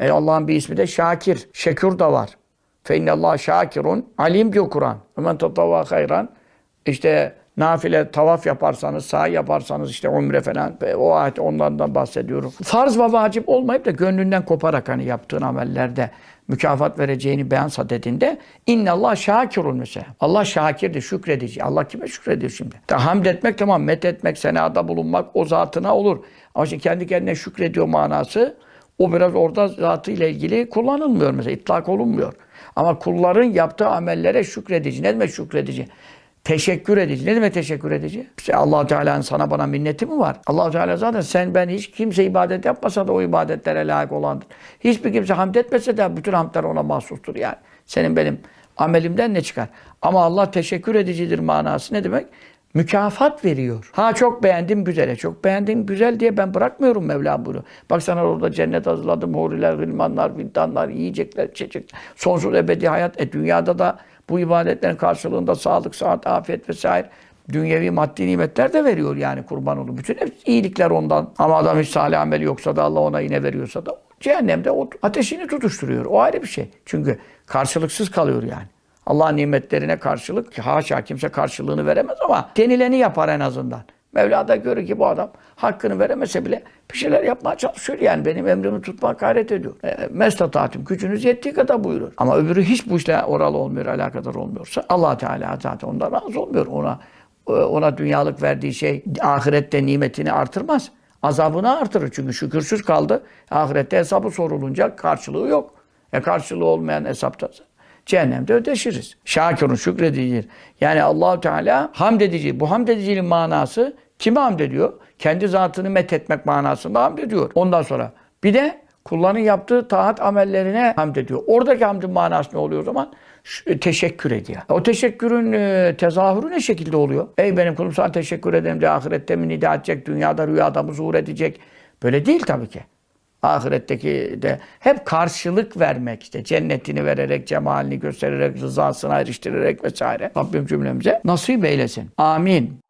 E Allah'ın bir ismi de Şakir. Şekür da var. Fe innallah şakirun alim diyor Kur'an. Men tatavva hayran. İşte nafile tavaf yaparsanız, sahi yaparsanız işte umre falan o ayet ondan da bahsediyorum. Farz ve vacip olmayıp da gönlünden koparak hani yaptığın amellerde mükafat vereceğini beyan sadedinde innallah şakirun mesela. Allah şakirdir, şükredici. Allah kime şükrediyor şimdi? Ta hamd etmek tamam, met etmek, senada bulunmak o zatına olur. Ama şimdi kendi kendine şükrediyor manası o biraz orada zatıyla ilgili kullanılmıyor mesela, itlak olunmuyor. Ama kulların yaptığı amellere şükredici. Ne demek şükredici? Teşekkür edici. Ne demek teşekkür edici? İşte allah Teala'nın sana bana minneti mi var? allah Teala zaten sen ben hiç kimse ibadet yapmasa da o ibadetlere layık olandır. Hiçbir kimse hamd etmese de bütün hamdler ona mahsustur yani. Senin benim amelimden ne çıkar? Ama Allah teşekkür edicidir manası ne demek? Mükafat veriyor. Ha çok beğendim güzele. Çok beğendim güzel diye ben bırakmıyorum Mevla bunu. Bak sana orada cennet hazırladım. Huriler, gılmanlar, vildanlar, yiyecekler, içecekler. Sonsuz ebedi hayat. E dünyada da bu ibadetlerin karşılığında sağlık, sıhhat, afiyet vesaire dünyevi maddi nimetler de veriyor yani kurban olur. Bütün hep iyilikler ondan. Ama adam hiç salih ameli yoksa da Allah ona yine veriyorsa da cehennemde o ateşini tutuşturuyor. O ayrı bir şey. Çünkü karşılıksız kalıyor yani. Allah'ın nimetlerine karşılık haşa kimse karşılığını veremez ama denileni yapar en azından. Mevla da görür ki bu adam hakkını veremese bile bir şeyler yapmaya çalışıyor yani. Benim emrimi tutmaya gayret ediyor. E, Mestataatüm gücünüz yettiği kadar buyurur. Ama öbürü hiç bu işle oralı olmuyor, alakadar olmuyorsa allah Teala zaten ondan razı olmuyor. Ona ona dünyalık verdiği şey ahirette nimetini artırmaz. Azabını artırır. Çünkü şükürsüz kaldı. Ahirette hesabı sorulunca karşılığı yok. E karşılığı olmayan hesapta cehennemde ödeşiriz. Şakirun şükredicidir. Yani Allahu Teala hamd edici. Bu hamd ediciliğin manası kime hamd ediyor? Kendi zatını methetmek manasında hamd ediyor. Ondan sonra bir de kulların yaptığı taat amellerine hamd ediyor. Oradaki hamdın manası ne oluyor o zaman? Şu- teşekkür ediyor. O teşekkürün e, tezahürü ne şekilde oluyor? Ey benim kulum sana teşekkür ederim diye ahirette mi nida edecek, dünyada rüyada mı zuhur edecek? Böyle değil tabii ki. Ahiretteki de hep karşılık vermek işte cennetini vererek, cemalini göstererek, rızasına eriştirerek vesaire. Rabbim cümlemize nasip eylesin. Amin.